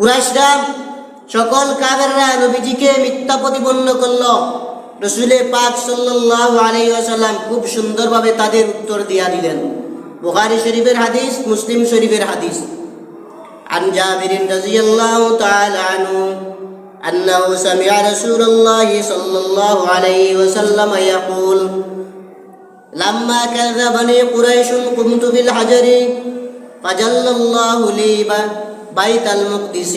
কুরাইশরা সকল কাবেররা নবীজিকে মিথ্যা প্রতিপন্ন করল রসুলে পাক সাল্লাল্লাহু আলাইহি ওয়াসাল্লাম খুব সুন্দরভাবে তাদের উত্তর দিয়া দিলেন বুখারী শরীফের হাদিস মুসলিম শরীফের হাদিস عن جابر رضي الله تعالى عنه أنه سمع رسول الله صلى الله عليه وسلم يقول لما كذبني قريش قمت بالحجر فجل الله لي ب- بيت المقدس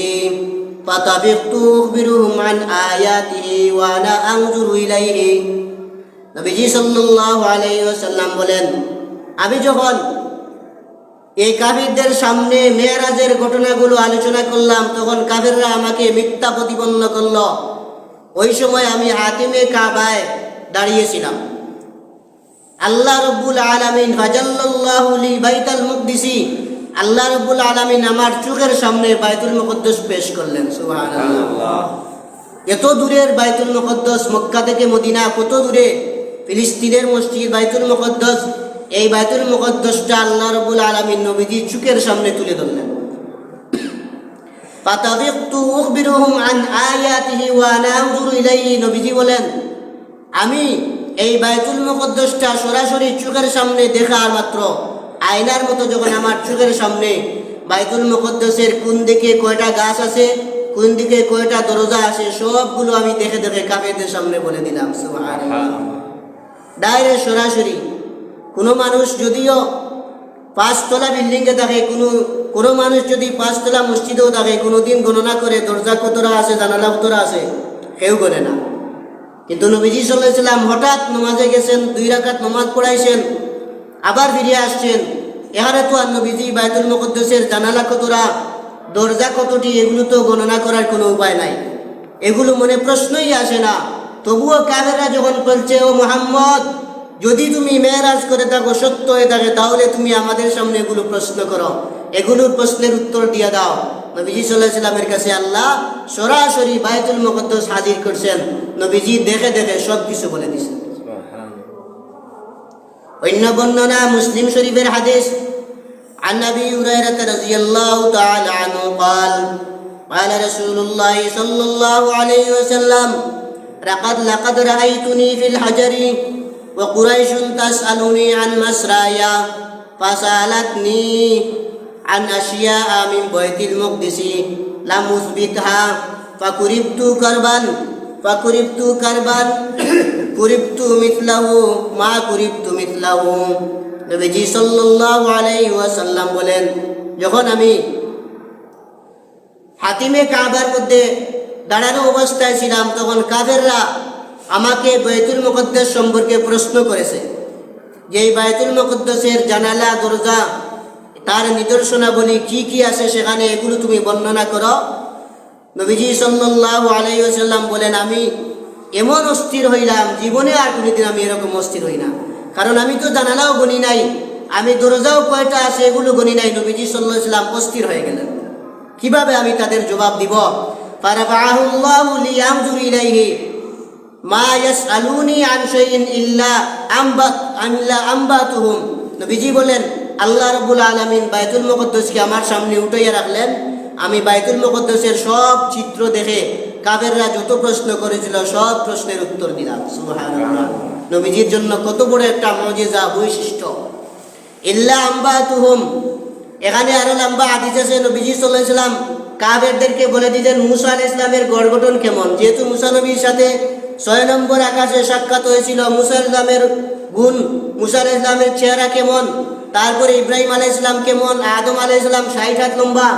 فطبقت أخبرهم عن آياته وأنا أنظر إليه নবীজি সাল্লাল্লাহু আলাইহি ওয়াসাল্লাম বলেন আমি যখন এই কাফিরদের সামনে মেয়েরাজের ঘটনাগুলো আলোচনা করলাম তখন কাফিররা আমাকে মিথ্যা প্রতিপন্ন করল ওই সময় আমি হাতিমে কাবায় দাঁড়িয়েছিলাম আল্লাহ রব্বুল আলামিন ফাজাল্লাল্লাহু লি বাইতাল মুকদ্দিসি আল্লাহ রব্বুল আলামিন আমার চোখের সামনে বাইতুল মুকদ্দাস পেশ করলেন এত দূরের বাইতুল মুকদ্দাস মক্কা থেকে মদিনা কত দূরে? ফিলিস্তিনের মসজিদ বাইতুল মুকদ্দাস এই বাইতুল মুকদ্দাসটা আল্লাহ রব্বুল আলামিন নবীজি চোখের সামনে তুলে ধরলেন। নবীজি বলেন আমি এই বাইতুল মুকদ্দাসটা সরাসরি চোখের সামনে দেখার মাত্র আয়নার মতো যখন আমার চোখের সামনে বাইতুল মুকদ্দাসের কোন দিকে কয়টা গাছ আছে কোন দিকে কয়টা দরজা আছে সবগুলো আমি দেখে দেখে কাফেরদের সামনে বলে দিলাম ডাইরেক্ট সরাসরি কোনো মানুষ যদিও পাঁচতলা বিল্ডিংয়ে থাকে কোনো কোনো মানুষ যদি পাঁচতলা মসজিদেও থাকে কোনোদিন গণনা করে দরজা কতরা আছে জানালা কতরা আছে কেউ করে না। কিন্তু নবীজি সাল্লাম হঠাৎ নমাজে গেছেন দুই রাখাত নমাজ পড়াইছেন আবার ফিরে আসছেন। এহারে তো আর নবীজি বাইতুল মুকদ্দাসের জানালা কতরা দরজা কতটি, এগুলো তো গণনা করার কোনো উপায় নাই। এগুলো মনে প্রশ্নই আসে না। তবুও কাফেররা যখন বলছে, ও মোহাম্মদ, যদি তুমি মেয়েরাজ করে থাকো, সত্য হয়ে থাকে, তাহলে তুমি আমাদের সামনে এগুলো প্রশ্ন করো। এগুলোর প্রশ্নের উত্তর দিয়ে দাও। নবীজি সাল্লাহ সাল্লামের কাছে আল্লাহ সরাসরি বায়তুল মুকদ্দাস হাজির করছেন। নবীজি দেখে দেখে সব কিছু বলে দিয়েছেন। অন্য বর্ণনা মুসলিম শরীফের হাদিস عن ابي هريره رضي الله تعالى عنه قال قال رسول الله صلى الله عليه وسلم لقد لقد رايتني في الحجر وقريش تسالني عن مسرايا فسالتني عن اشياء من بيت المقدس لم اثبتها فكربت كربا فكربت كربا কুরিপ্তু মিথলাহু, মা কুরিপ্তু মিথলাহু। নবীজি সাল্লাল্লাহু আলাইহি ওয়াসাল্লাম বলেন, যখন আমি হাতিমে কাবার মধ্যে দাঁড়ানো অবস্থায় ছিলাম, তখন কাদেররা আমাকে বায়তুল মুকদ্দাস সম্পর্কে প্রশ্ন করেছে। যে এই বায়তুল মুকদ্দাসের জানালা, দরজা, তার নিদর্শনাবলী কি কি আছে সেখানে এগুলো তুমি বর্ণনা করো? নবীজি সাল্লাল্লাহু আলাইহি ওয়াসাল্লাম বলেন, আমি এমন অস্থির হইলাম, জীবনে আর কোনোদিন আমি এরকম অস্থির হই না। কারণ আমি তো জানালাও গনি নাই, আমি দরজাও কয়টা আছে এগুলো গনি নাই, নবীজি সাল্লাল্লাহু আলাইহি ওয়াসাল্লাম অস্থির হয়ে গেলেন। কীভাবে আমি তাদের জবাব দিব? নবীজি বলেন আল্লাহ রাব্বুল আলামিন বাইতুল মুকদ্দাসকে আমার সামনে উঠাইয়া রাখলেন। আমি বাইতুল মুকদ্দাসের সব চিত্র দেখে কাবেররা যত প্রশ্ন করেছিল, সব প্রশ্নের উত্তর দিলাম। নবীজির জন্য কত বড় একটা মজেজা, বৈশিষ্ট্য। ইল্লা আম্বাতুহুম। এখানে আরও লম্বা হাদিস আছে, নবীজি সাল্লাম কাবেরদেরকে বলে দিলেন মুসা আলাইহিস ইসলামের গড় গঠন কেমন? যেহেতু মুসা নবীর সাথে ছয় নম্বর আকাশে সাক্ষাৎ হয়েছিল, মুসা ইসলামের গুণ, মুসা ইসলামের চেহারা কেমন? তারপরে ইব্রাহিম আলাইহিস ইসলাম কেমন? আদম আলাইহিস ইসলাম ষাট হাত লম্বা।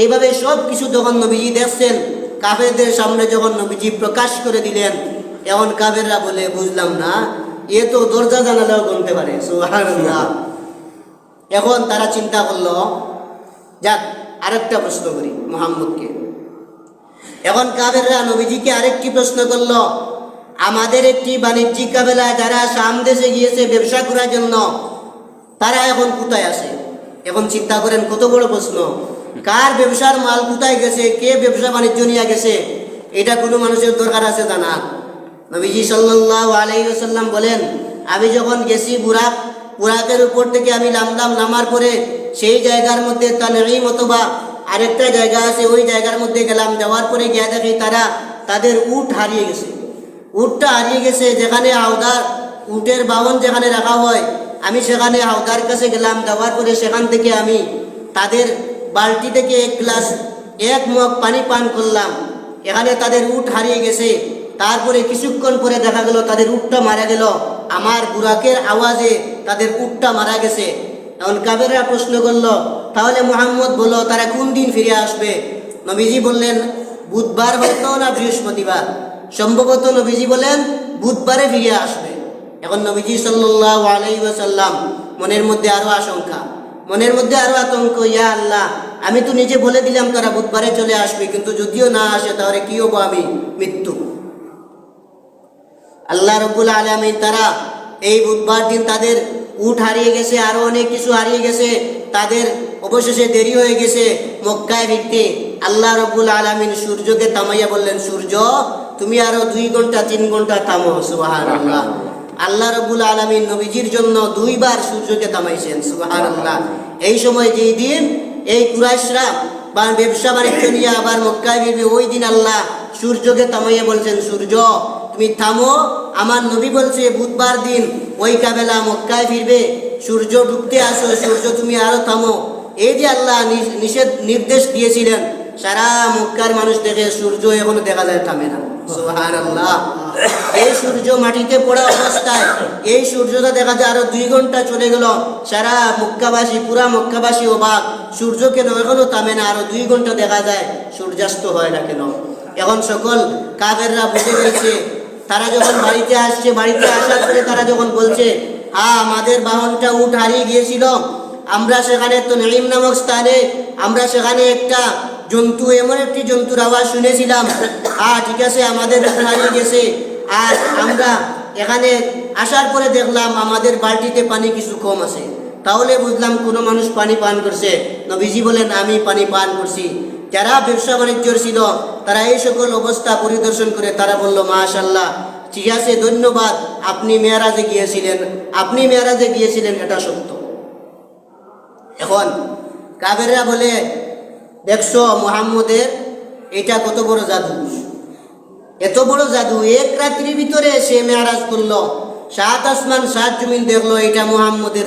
এইভাবে সব কিছু যখন নবীজি দেখছেন কাফেরদের সামনে যখন নবীজি প্রকাশ করে দিলেন, এমন কাফেররা বলে, বুঝলাম না, এ তো দরজা জানালেও গুনতে পারে। এখন তারা চিন্তা করল, যাক, আরেকটা প্রশ্ন করি মোহাম্মদকে। এখন কাবেররা নবীজিকে আরেকটি প্রশ্ন করল, আমাদের একটি বাণিজ্যিক কাবেলা যারা সাম দেশে গিয়েছে ব্যবসা করার জন্য, তারা এখন কোথায় আছে? এখন চিন্তা করেন, কত বড় প্রশ্ন। কার ব্যবসার মাল কোথায় গেছে, কে ব্যবসা বাণিজ্য নিয়ে গেছে, এটা কোনো মানুষের দরকার আছে জানা নবীজি সাল্লাল্লাহু আলাইহি ওয়াসাল্লাম বলেন, আমি যখন গেছি বুরাক, বুরাকের উপর থেকে আমি নামলাম, নামার পরে সেই জায়গার মধ্যে তানঈম অথবা আরেকটা জায়গা আছে, ওই জায়গার মধ্যে গেলাম, যাওয়ার পরে গিয়া দেখি তারা তাদের উট হারিয়ে গেছে। উটটা হারিয়ে গেছে, যেখানে হাওদার উটের বাহন যেখানে রাখা হয়, আমি সেখানে হাওদার কাছে গেলাম, যাওয়ার পরে সেখান থেকে আমি তাদের বালতি থেকে এক গ্লাস, এক মগ পানি পান করলাম। এখানে তাদের উট হারিয়ে গেছে। তারপরে কিছুক্ষণ পরে দেখা গেল, তাদের উটটা মারা গেল। আমার বুরাকের আওয়াজে তাদের উটটা মারা গেছে। তখন কাবেররা প্রশ্ন করল, তাহলে মোহাম্মদ বলল তারা কোন দিন ফিরে আসবে? নবীজি বললেন, বুধবার হয়তো না বৃহস্পতিবার। সম্ভবত নবীজি বলেন, বুধবারে ফিরে আসবে। এখন নবীজি সাল্লাহ আলাই ওয়াসাল্লাম, মনের মধ্যে আরও আশঙ্কা। মনের মধ্যে আরও আতঙ্ক, ইয়া আল্লাহ আমি তো নিজে বলে দিলাম তারা বুধবারে চলে আসবে, কিন্তু যদিও না আসে তাহলে কি হব আমি? মৃত্যু। আল্লাহ রব্বুল আলমী তারা এই বুধবার দিন তাদের উঠ হারিয়ে গেছে, আরও অনেক কিছু হারিয়ে গেছে, তাদের অবশেষে দেরি হয়ে গেছে। মক্কায় ফিরতে আল্লাহ রব্বুল আলমিন সূর্যকে থামাইয়া বললেন, সূর্য, তুমি আরও দুই ঘণ্টা, তিন ঘণ্টা থামো। সুবাহান আল্লাহ আল্লাহ রব্বুল আলমিন নবীজির জন্য দুইবার সূর্যকে থামাইছেন সুবাহান আল্লাহ এই সময় যেই দিন এই কুরাইশরা বা ব্যবসা বাণিজ্য নিয়ে আবার মক্কায় ফিরবে ওই দিন আল্লাহ সূর্যকে থামাইয়া বলছেন, সূর্য, তুমি থামো। আমার নবী বলছে, বুধবার দিন ওই কাবেলা মক্কায় ফিরবে। সূর্য ডুবতে আসো, সূর্য, তুমি আরও থামো। এই যে আল্লাহ নিষেধ, নির্দেশ দিয়েছিলেন, সারা মক্কার মানুষ দেখে সূর্য এখনও দেখা যায় থামে না। সুবহানাল্লাহ। এই সূর্য মাটিতে পড়া অবস্থায়, এই সূর্যটা দেখা যায় আরও দুই ঘণ্টা চলে গেল। সারা মক্কাবাসী, পুরা মক্কাবাসী অবাক। সূর্য কেন এখনও থামে না, আরও দুই ঘণ্টা দেখা যায় সূর্যাস্ত হয় না কেন? এখন সকল কাবেররা বুঝে গেছে তারা যখন বাড়িতে আসছে, বাড়িতে আসার পরে তারা যখন বলছে হ্যাঁ আমাদের বাহনটা উঠ হারিয়ে গিয়েছিল। আমরা সেখানে তো নলিম নামক স্থানে, আমরা সেখানে একটা জন্তু, এমন একটি জন্তুর আওয়াজ শুনেছিলাম। আর ঠিক আছে, আমাদের হারিয়ে গেছে। আর আমরা এখানে আসার পরে দেখলাম আমাদের বালতিতে পানি কিছু কম আছে। তাহলে বুঝলাম কোনো মানুষ পানি পান করছে। নবীজি বলেন, আমি পানি পান করছি। যারা ব্যবসা বাণিজ্যর ছিল, তারা এই সকল অবস্থা পরিদর্শন করে তারা বলল মাশাল্লাহ ঠিক আছে, ধন্যবাদ। আপনি মেয়ারাজে গিয়েছিলেন। আপনি মেয়ারাজে গিয়েছিলেন, এটা সত্য। এখন কাবেররা বলে দেখছ, মোহাম্মদের, এটা কত বড় জাদু? এত বড় জাদু, এক রাত্রির ভিতরে সে মেয়ারাজ করল। সাত আসমান, সাত জমিন দেখল, এটা মোহাম্মদের